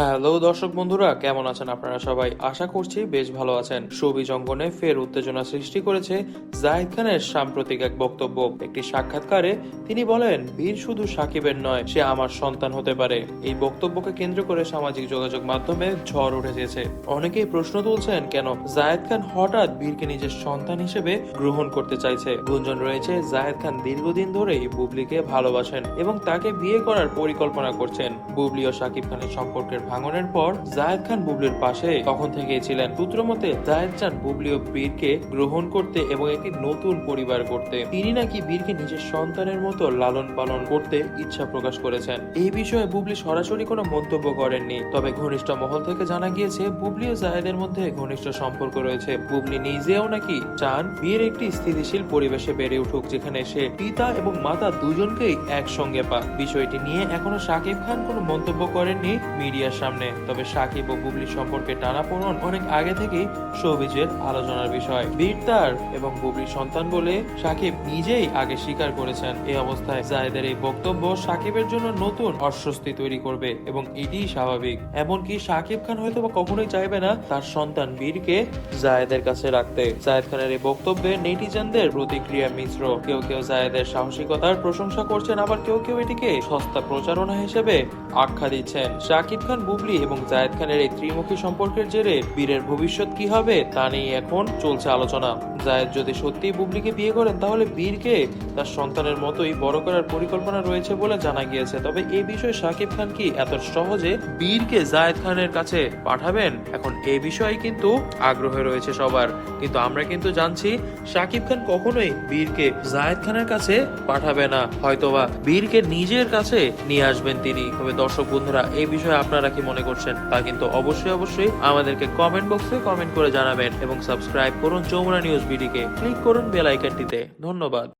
Hello দর্শক বন্ধুরা, কেমন আছেন আপনারা সবাই? আশা করছি বেশ ভালো আছেন। সবিজ অঙ্গনে ফের উত্তেজনা সৃষ্টি করেছে জাহিদ খানের সাম্প্রতিক এক বক্তব্য। একটি সাক্ষাৎকারে তিনি বলেন, বীর শুধু সাকিবের নয়, সে আমার সন্তান হতে পারে। এই বক্তব্যকে কেন্দ্র করে সামাজিক যোগাযোগ মাধ্যমে ঝড় উঠেছে অনেকেই প্রশ্ন তুলছেন, কেন জায়েদ খান হঠাৎ বীরকে নিজের সন্তান হিসেবে গ্রহণ করতে চাইছে? গুঞ্জন রয়েছে জায়েদ খান দীর্ঘদিন ধরেই বুবলিকে ভালোবাসেন এবং তাকে বিয়ে করার পরিকল্পনা করছেন। বুবলি ও সাকিব খানের সম্পর্কের ভাঙনের পর জায়েদ খান বুবলির পাশে। তখন থেকেই ছিলেন সূত্র মতে জায়েদ চান বুবলি ও বীরকে গ্রহণ করতে এবং একটি নতুন পরিবার করতে। তিনি নাকি বীরকে নিজের সন্তানের মতো লালন পালন করতে ইচ্ছা প্রকাশ করেছেন। এই বিষয়ে বুবলি সরাসরি কোনো মন্তব্য করেননি। তবে ঘনিষ্ঠ মহল থেকে জানা গিয়েছে, বুবলি ও জায়েদের মধ্যে ঘনিষ্ঠ সম্পর্ক রয়েছে। বুবলি নিজেও নাকি চান বিয়ের একটি স্থিতিশীল পরিবেশে বেড়ে উঠুক, যেখানে সে পিতা এবং মাতা দুজনকেই একসঙ্গে পাক। বিষয়টি নিয়ে এখনও শাকিব খান কোনো মন্তব্য করেননি মিডিয়ার সামনে। তবে সাকিব ও বুবলি সম্পর্কে টানাপোড়ন অনেক আগে থেকেই শোবিজের আলোচনার বিষয়। বীর তার এবং বুবলির সন্তান বলে সাকিব নিজেই আগে স্বীকার করেছেন। এই অবস্থায় জায়েদের এই বক্তব্য সাকিবের জন্য নতুন অস্বস্তি তৈরি করবে এবং এটিই স্বাভাবিক। এমনকি সাকিব খান হয়তো বা কখনোই চাইবে না তার সন্তান বীরকে জায়েদের কাছে রাখতে। জায়েদ খানের এই বক্তব্যে নেটিজেনদের প্রতিক্রিয়া মিশ্র। কেউ কেউ জায়েদের সাহসিকতার প্রশংসা করছেন, আবার কেউ কেউ এটিকে সস্তা প্রচারণা হিসেবে আখ্যা দিচ্ছেন। সাকিব খান বুবলি এবং জায়েদ খানের এই ত্রিমুখী সম্পর্কের জেরে বীরের ভবিষ্যৎ কি হবে তা নিয়ে এখন চলছে আলোচনা। জায়েদ যদি সত্যিই বুবলিকে বিয়ে করেন, তাহলে বীরকে তার সন্তানের মতোই বড় করার পরিকল্পনা রয়েছে বলে জানা গিয়েছে। তবে এই বিষয়ে শাকিব খান কি এত সহজে বীরকে জায়েদ খানের কাছে পাঠাবেন? এখন এই বিষয়ে কিন্তু আগ্রহ রয়েছে সবার। কিন্তু আমরা কিন্তু জানছি, শাকিব খান কখনোই বীরকে জায়েদ খানের কাছে পাঠাবে না। হয়তোবা বীরকে নিজের কাছে নিয়ে আসবেন তিনি। তবে দর্শক বন্ধুরা এই বিষয়ে আপনারা কি মনে করছেন তা কিন্তু অবশ্যই অবশ্যই আমাদেরকে কমেন্ট বক্সে কমেন্ট করে জানাবেন এবং সাবস্ক্রাইব করুন যমুনা নিউজ বিডিকে ক্লিক করুন বেল আইকনটিতে ধন্যবাদ।